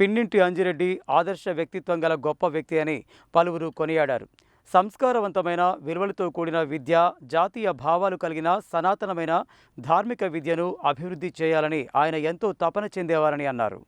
పిన్నింటి అంజిరెడ్డి ఆదర్శ వ్యక్తిత్వం గల గొప్ప వ్యక్తి అని పలువురు కొనియాడారు. సంస్కారవంతమైన విలువలతో కూడిన విద్య జాతీయ భావాలు కలిగిన సనాతనమైన ధార్మిక విద్యను అభివృద్ధి చేయాలని ఆయన ఎంతో తపన చెందేవారని అన్నారు.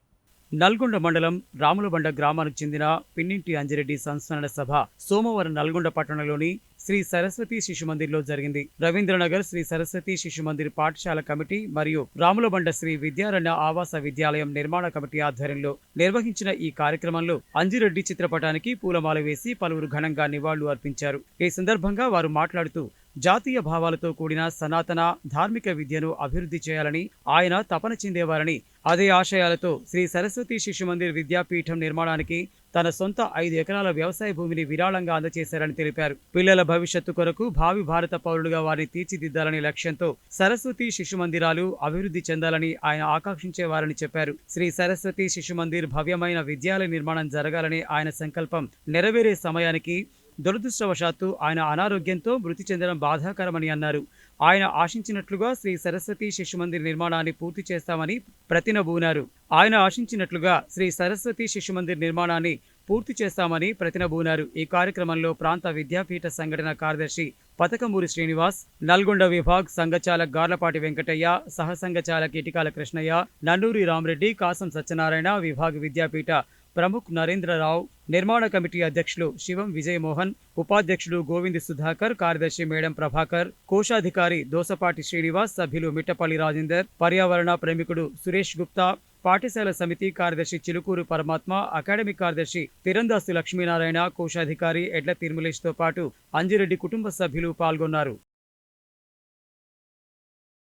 నల్గొండ మండలం రాములబండ గ్రామానికి చెందిన పిన్నింటి అంజిరెడ్డి సంస్మరణ సభ సోమవారం నల్గొండ పట్టణంలోని శ్రీ సరస్వతి శిశు మందిర్లో జరిగింది. రవీంద్రనగర్ శ్రీ సరస్వతి శిశు మందిర్ పాఠశాల కమిటీ మరియు రాములబండ శ్రీ విద్యారణ్య ఆవాస విద్యాలయం నిర్మాణ కమిటీ ఆధ్వర్యంలో నిర్వహించిన ఈ కార్యక్రమంలో అంజిరెడ్డి చిత్రపటానికి పూలమాల వేసి పలువురు ఘనంగా నివాళులు అర్పించారు. ఈ సందర్భంగా వారు మాట్లాడుతూ జాతీయ భావాలతో కూడిన సనాతన ధార్మిక విద్యను అభివృద్ధి చేయాలని ఆయన తపన చెందేవారని అదే ఆశయాలతో శ్రీ సరస్వతి శిశు మందిర్ విద్యాపీఠం నిర్మాణానికి తన సొంత ఐదు ఎకరాల వ్యవసాయ భూమిని విరాళంగా అందజేశారని తెలిపారు. పిల్లల భవిష్యత్తు కొరకు భావి భారత పౌరులుగా వారిని తీర్చిదిద్దాలనే లక్ష్యంతో సరస్వతి శిశు మందిరాలు అభివృద్ధి చెందాలని ఆయన ఆకాంక్షించేవారని చెప్పారు. శ్రీ సరస్వతి శిశు మందిర్ భవ్యమైన విద్యాలయ నిర్మాణం జరగాలని ఆయన సంకల్పం నెరవేరే సమయానికి దురదృష్టవశాత్తు ఆయన అనారోగ్యంతో మృతి చెందడం బాధాకరమని అన్నారు. ఆయన ఆశించినట్లుగా శ్రీ సరస్వతి శిశు మందిర్ నిర్మాణాన్ని పూర్తి చేస్తామని ప్రతినబూనారు ఆయన ఆశించినట్లుగా శ్రీ సరస్వతి శిశు మందిర్ నిర్మాణాన్ని పూర్తి చేస్తామని ప్రతినబూనారు ఈ కార్యక్రమంలో ప్రాంత విద్యాపీఠ సంఘటన కార్యదర్శి పతకమూరి శ్రీనివాస్ నల్గొండ విభాగ్ సంఘచాలక్ గార్లపాటి వెంకటయ్య సహసంఘచాలక్ ఇటికాల కృష్ణయ్య నన్నూరి రామరెడ్డి కాసం సత్యనారాయణ విభాగ్ విద్యాపీఠ ప్రముఖ్ నరేంద్రరావు నిర్మాణ కమిటీ అధ్యక్షులు శివం విజయమోహన్ ఉపాధ్యక్షులు గోవింద్ సుధాకర్ కార్యదర్శి మేడం ప్రభాకర్ కోశాధికారి దోసపాటి శ్రీనివాస్ సభ్యులు మిట్టపల్లి రాజేందర్ పర్యావరణ ప్రేమికుడు సురేష్ గుప్తా పాఠశాల సమితి కార్యదర్శి చిలుకూరు పరమాత్మ అకాడమిక్ కార్యదర్శి తిరందాసు లక్ష్మీనారాయణ కోశాధికారి ఎడ్ల తిరుమలేష్తో పాటు అంజిరెడ్డి కుటుంబ సభ్యులు పాల్గొన్నారు.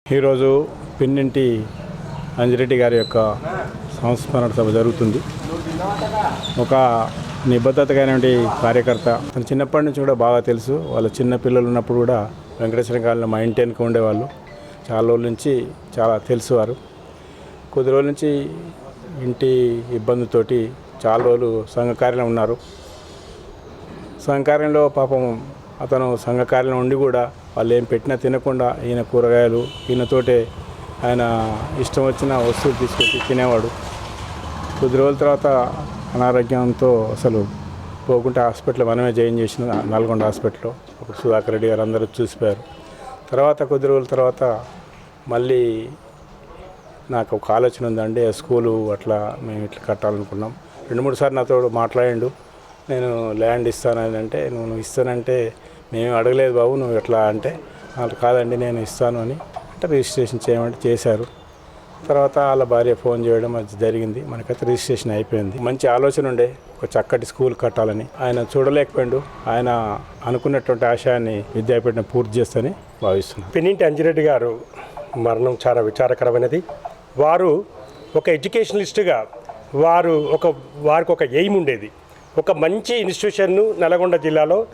ఈరోజు పిన్నింటి అంజిరెడ్డి గారి యొక్క సంస్మరణ సభ జరుగుతుంది. ఒక నిబద్ధత అయినటువంటి కార్యకర్త. తను చిన్నప్పటి నుంచి కూడా బాగా తెలుసు. వాళ్ళ చిన్న పిల్లలు ఉన్నప్పుడు కూడా వెంకటేశ్వర కాలంలో మా ఇంటి వెనుక ఉండేవాళ్ళు. చాలా రోజుల నుంచి చాలా తెలుసువారు. కొద్ది రోజుల నుంచి ఇంటి ఇబ్బందితోటి చాలా రోజులు సంఘ కార్యంలో ఉన్నారు. సంఘ కార్యంలో పాపం అతను సంఘ కార్యంలో ఉండి కూడా వాళ్ళు ఏం పెట్టినా తినకుండా ఈయన కూరగాయలు ఈయనతోటే ఆయన ఇష్టం వచ్చిన వస్తువులు తీసుకొచ్చి తినేవాడు. కొద్ది రోజుల తర్వాత అనారోగ్యంతో అసలు పోకుంటే హాస్పిటల్ మనమే జాయిన్ చేసిన నల్గొండ హాస్పిటల్లో. అప్పుడు సుధాకర్ రెడ్డి గారు అందరూ చూసిపోయారు. తర్వాత కొద్ది రోజుల తర్వాత మళ్ళీ నాకు ఒక ఆలోచన ఉందండి. ఆ స్కూలు అట్లా మేము ఇట్లా కట్టాలనుకున్నాం. రెండు మూడు సార్లు నాతో మాట్లాడిండు. నేను ల్యాండ్ ఇస్తానని అంటే నువ్వు ఇస్తానంటే మేము అడగలేదు బాబు నువ్వు ఎట్లా? అంటే "అట్లా కాదండి నేను ఇస్తాను అని అంటే రిజిస్ట్రేషన్ చేయమంటే చేశారు. తర్వాత వాళ్ళ భార్య ఫోన్ చేయడం అది జరిగింది. మనకైతే రిజిస్ట్రేషన్ అయిపోయింది. మంచి ఆలోచన ఉండే. ఒక చక్కటి స్కూల్ కట్టాలని. ఆయన చూడలేకపోయిండు. ఆయన అనుకున్నటువంటి ఆశయాన్ని విద్యాపీఠం పూర్తి చేస్తని భావిస్తున్నాను. పెన్నింటి అంజిరెడ్డి గారు మరణం చాలా విచారకరమైనది. వారు ఒక ఎడ్యుకేషనలిస్ట్గా వారు ఒక వారికి ఒక ఎయిమ్ ఉండేది. ఒక మంచి ఇన్స్టిట్యూషన్ను నల్గొండ జిల్లాలో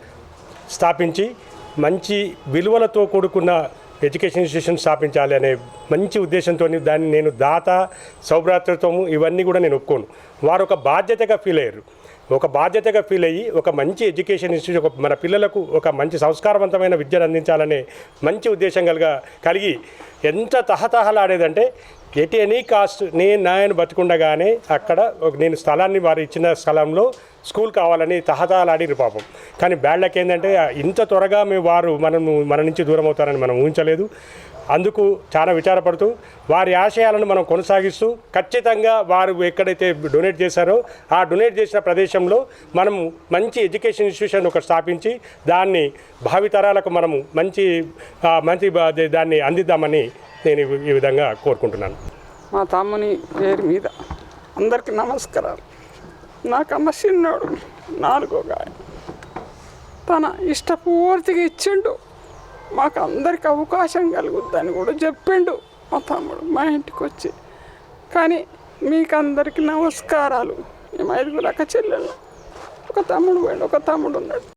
స్థాపించి మంచి విలువలతో కూడుకున్న ఎడ్యుకేషన్ ఇన్స్టిట్యూషన్ స్థాపించాలి అనే మంచి ఉద్దేశంతో దాన్ని నేను దాత సౌభ్రాతృత్వము ఇవన్నీ కూడా నేను ఒప్పుకోను. వారు ఒక బాధ్యతగా ఫీల్ అయ్యారు. ఒక బాధ్యతగా ఫీల్ అయ్యి ఒక మంచి ఎడ్యుకేషన్ ఇన్స్టిట్యూట్ మన పిల్లలకు ఒక మంచి సంస్కారవంతమైన విద్యను అందించాలనే మంచి ఉద్దేశం కలిగా కలిగి ఎంత తహతహలాడేదంటే ఎట్ ఎనీ కాస్ట్ నేను నాయన బతుకుండగానే అక్కడ ఒక- నేను స్థలాన్ని వారు ఇచ్చిన స్థలంలో స్కూల్ కావాలని తహతాలాడిరు పాపం. కానీ బ్యాడ్ లక్ ఏంటంటే ఇంత త్వరగా మేము వారు మనము మన నుంచి దూరం అవుతారని మనం ఊహించలేదు. అందుకు చాలా విచారపడుతూ వారి ఆశయాలను మనం కొనసాగిస్తూ ఖచ్చితంగా వారు ఎక్కడైతే డొనేట్ చేశారో ఆ డొనేట్ చేసిన ప్రదేశంలో మనము మంచి ఎడ్యుకేషన్ ఇన్స్టిట్యూషన్ ఒకటి స్థాపించి దాన్ని భావితరాలకు మనము మంచి మంచి దాన్ని అందిద్దామని నేను ఈ- విధంగా కోరుకుంటున్నాను. మా తమ్ముని పేరు మీద అందరికీ నమస్కారాలు. నాకు అమ్మ చిన్నోడు నాలుగో గాయ. తన ఇష్టపూర్తిగా ఇచ్చిండు. మాకు అందరికి అవకాశం కలుగుద్దని కూడా చెప్పిండు మా తమ్ముడు మా ఇంటికి వచ్చి కానీ మీకందరికీ నమస్కారాలు. మేము ఐదుగురు అక్క చెల్లెలు ఒక తమ్ముడు పోయిండు ఒక తమ్ముడు ఉన్నాడు.